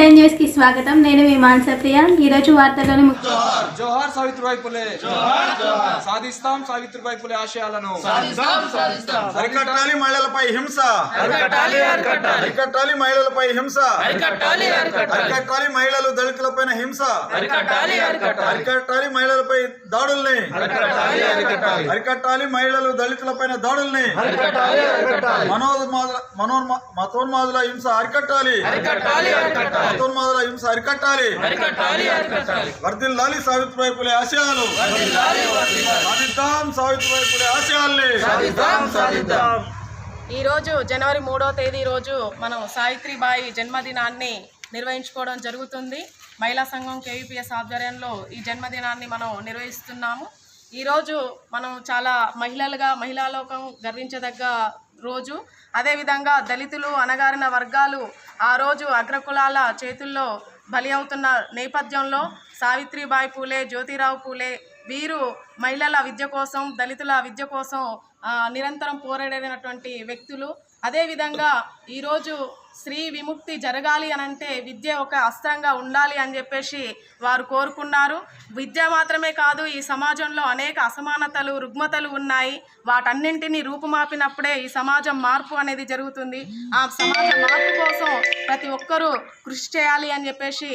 స్వాగతం. నేను మీ మానస ప్రియ. ఈరోజు వార్తల్లోని ముఖ్య జోహార్ సావిత్రిబాయి పులే. సాధిస్తాం సావిత్రిబాయి పులే ఆశయాలను. అరికట్టాలి మహిళలపై హింస. అరికట్టాలి మహిళలపై హింస. అరికట్టాలి మహిళలు దళితులపైన హింస. అరికట్టాలి మహిళలపై దాడుల్ని. అరికట్టాలి మహిళలు దళితులపైన దాడుల్ని. మనోన్మాదుల మనోన్మా మతోన్మాదుల హింస అరికట్టాలి. మతోన్మాదుల హింస అరికట్టాలి వర్దిల్లాలి సావిత్రిబాయి పులే ఆశయాలు. సాధిద్దాం సావిత్రిబాయి పులే ఆశయాల్ని. ఈరోజు జనవరి మూడో తేదీ రోజు మనం సావిత్రిబాయి జన్మదినాన్ని నిర్వహించుకోవడం జరుగుతుంది. మహిళా సంఘం కేవీపీఎస్ ఆధ్వర్యంలో ఈ జన్మదినాన్ని మనం నిర్వహిస్తున్నాము. ఈరోజు మనం చాలా మహిళలుగా మహిళా లోకం గర్వించదగ్గ రోజు. అదేవిధంగా దళితులు అణగారిన వర్గాలు ఆ రోజు అగ్రకులాల చేతుల్లో బలి అవుతున్న నేపథ్యంలో సావిత్రిబాయి పూలే జ్యోతిరావు పూలే వీరు మహిళల విద్య కోసం దళితుల విద్య కోసం నిరంతరం పోరాడినటువంటి వ్యక్తులు. అదేవిధంగా ఈరోజు స్త్రీ విముక్తి జరగాలి అని అంటే విద్య ఒక అస్త్రంగా ఉండాలి అని చెప్పేసి వారు కోరుకున్నారు. విద్య మాత్రమే కాదు ఈ సమాజంలో అనేక అసమానతలు రుగ్మతలు ఉన్నాయి. వాటన్నింటినీ రూపుమాపినప్పుడే ఈ సమాజం మార్పు అనేది జరుగుతుంది. ఆ సమాజ మార్పు కోసం ప్రతి ఒక్కరూ కృషి చేయాలి అని చెప్పేసి